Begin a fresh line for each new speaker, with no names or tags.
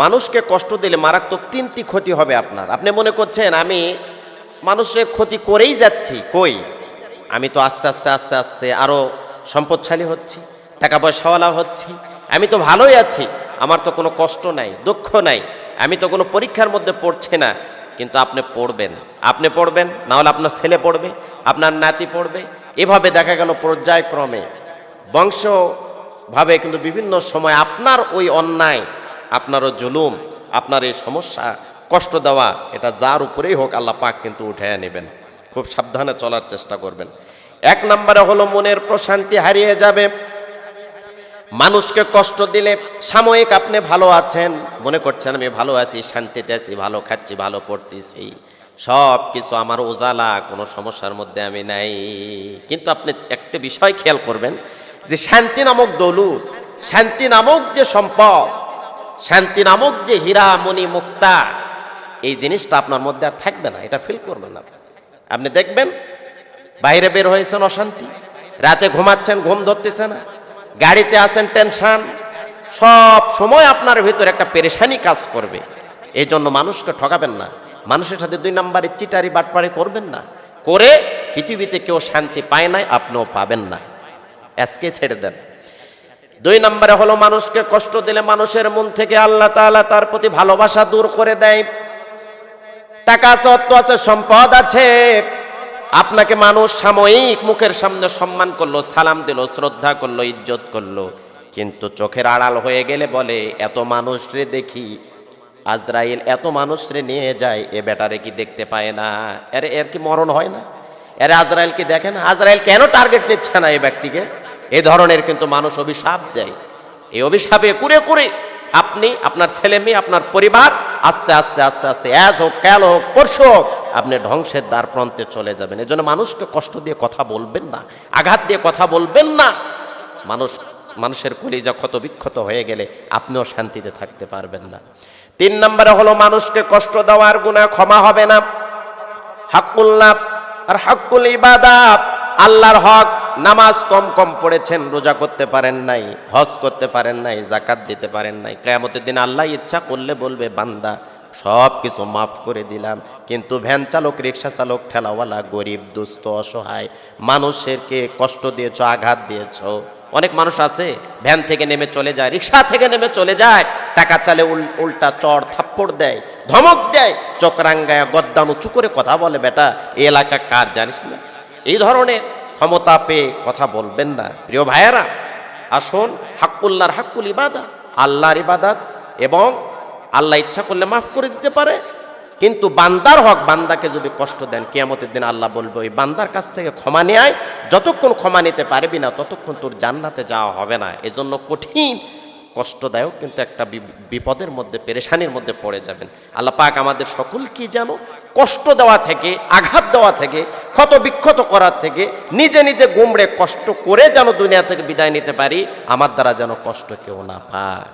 মানুষকে কষ্ট দিলে মারাত্মক তিনটি ক্ষতি হবে আপনার। আপনি মনে করছেন, আমি মানুষের ক্ষতি করেই যাচ্ছি, কই? আমি তো আস্তে আস্তে আস্তে আস্তে আরও সম্পদশালী হচ্ছি, টাকা পয়সাওয়ালা হচ্ছি, আমি তো ভালোই আছি, আমার তো কোনো কষ্ট নাই, দুঃখ নাই, আমি তো কোনো পরীক্ষার মধ্যে পড়ছি না, কিন্তু আপনি পড়বেন। আপনি পড়বেন, না হলে আপনার ছেলে পড়বে, আপনার নাতি পড়বে, এভাবে দেখা গেল পর্যায়ক্রমে। বংশভাবে কিন্তু বিভিন্ন সময় আপনার ওই অন্যায় আপনারও জুলুম, আপনার এই সমস্যা, কষ্ট দেওয়া, এটা যার উপরেই হোক আল্লাহ পাক কিন্তু উঠে নেবেন। খুব সাবধানে চলার চেষ্টা করবেন। এক নম্বরে হলো মনের প্রশান্তি হারিয়ে যাবে। মানুষকে কষ্ট দিলে সাময়িক আপনি ভালো আছেন, মনে করছেন আমি ভালো আছি, শান্তিতে আছি, ভালো খাচ্ছি, ভালো পড়তেছি সব কিছু আমার উজালা, কোনো সমস্যার মধ্যে আমি নাই। কিন্তু আপনি একটা বিষয় খেয়াল করবেন যে শান্তি নামক দৌলত শান্তি নামক যে সম্পদ শান্তি নামক যে হীরা মণি মুক্তা, এই জিনিসটা আপনার মধ্যে আর থাকবে না, এটা ফিল করবেন না আপনি। দেখবেন, বাইরে বের হয়েছেন অশান্তি, রাতে ঘুমাচ্ছেন, ঘুম ধরতেছে না, গাড়িতে আছেন টেনশন সব সময় আপনার ভিতরে একটা পেরেশানি কাজ করবে। এই জন্য মানুষকে ঠকাবেন না, মানুষের সাথে দুই নম্বরে চিটারি বাটপাড়ি করবেন না, করে পৃথিবীতে কেউ শান্তি পায় নাই, আপনিও পাবেন না। আজকে ছেড়ে দেন। দুই নম্বরে হলো মানুষকে কষ্ট দিলে মানুষের মন থেকে আল্লাহ তাআলা তার প্রতি ভালোবাসা দূর করে দেয়। টাকা আছে আছে, সম্পদ আছে। আপনাকে মানুষ সাময়িক মুখের সামনে সম্মান করল, সালাম দিল, শ্রদ্ধা করল, ইজ্জত করল। কিন্তু চোখের আড়াল হয়ে গেলে বলে, এত মানুষ রে দেখি, আজরাইল এত মানুষ রে নিয়ে যায়, এ বেটারে কি দেখতে পায় না? এর এর কি মরণ হয় না? এর, আজরাইল কি দেখে না? আজরাইল কেন টার্গেট নিচ্ছে না এই ব্যক্তিকে? এ ধরনের কিন্তু মানুষ অভিশাপ দেয়। এই অভিশাপে কুরে কুরে আপনি, আপনার ছেলে মেয়ে, আপনার পরিবার আস্তে আস্তে আস্তে আস্তে অ্যাজ হোক ক্যাল হোক, পরশু হোক, আপনি ধ্বংসের দ্বার প্রান্তে চলে যাবেন। এজন্য মানুষকে কষ্ট দিয়ে কথা বলবেন না, আঘাত দিয়ে কথা বলবেন না। মানুষ, মানুষের কলিজা ক্ষত বিক্ষত হয়ে গেলে আপনিও শান্তিতে থাকতে পারবেন না। তিন নম্বরে হলো মানুষকে কষ্ট দেওয়ার গুণা ক্ষমা হবে না। হাক্কুল্লাহ আর হাক্কুল ইবাদাত। আল্লাহর হক, নামাজ কম কম পড়েছেন, রোজা করতে পারেন নাই, হজ করতে পারেন নাই জাকাত দিতে পারেন নাই। কেয়ামতের দিন আল্লাহ ইচ্ছা করলে বলবে, বান্দা সব কিছু মাফ করে দিলাম। কিন্তু ভ্যান চালক, রিক্সা চালক, ঠেলাওয়ালা, গরিব, দুস্থ, অসহায়, মানুষেরকে কষ্ট দিয়েছ, আঘাত দিয়েছ। অনেক মানুষ আছে, ভ্যান থেকে নেমে চলে যায়, রিক্সা থেকে নেমে চলে যায়, টাকা চালে উল- উল্টা চড় থাপ্পড় দেয়, ধমক দেয়, চোখ রাঙ্গায় গদ্দান উঁচু করে কথা বলে, বেটা এলাকা কার জানিস না? এই ধরনের ক্ষমতা পেয়ে কথা বলবেন না। প্রিয় ভাইয়েরা, আসুন হাক্কুল্লার হাক্কুল ইবাদা, আল্লাহর ইবাদাত এবং আল্লাহ ইচ্ছা করলে মাফ করে দিতে পারে। কিন্তু বান্দার হক, বান্দাকে যদি কষ্ট দেন, কেয়ামতের দিন আল্লাহ বলবে, ওই বান্দার কাছ থেকে ক্ষমা নেয় যতক্ষণ ক্ষমা নিতে পারবি না, ততক্ষণ তোর জান্নাতে যাওয়া হবে না। এজন্য কঠিন কষ্টদায়ক, কিন্তু একটা বিপদের মধ্যে, পেরেশানির মধ্যে পড়ে যাবেন। আল্লাহ পাক আমাদের সকলকে যেন কষ্ট দেওয়া থেকে, আঘাত দেওয়া থেকে, ক্ষত বিক্ষত করার থেকে, নিজে নিজে গুমড়ে কষ্ট করে যেন দুনিয়া থেকে বিদায় নিতে পারি, আমার দ্বারা যেন কষ্ট কেউ না পায়।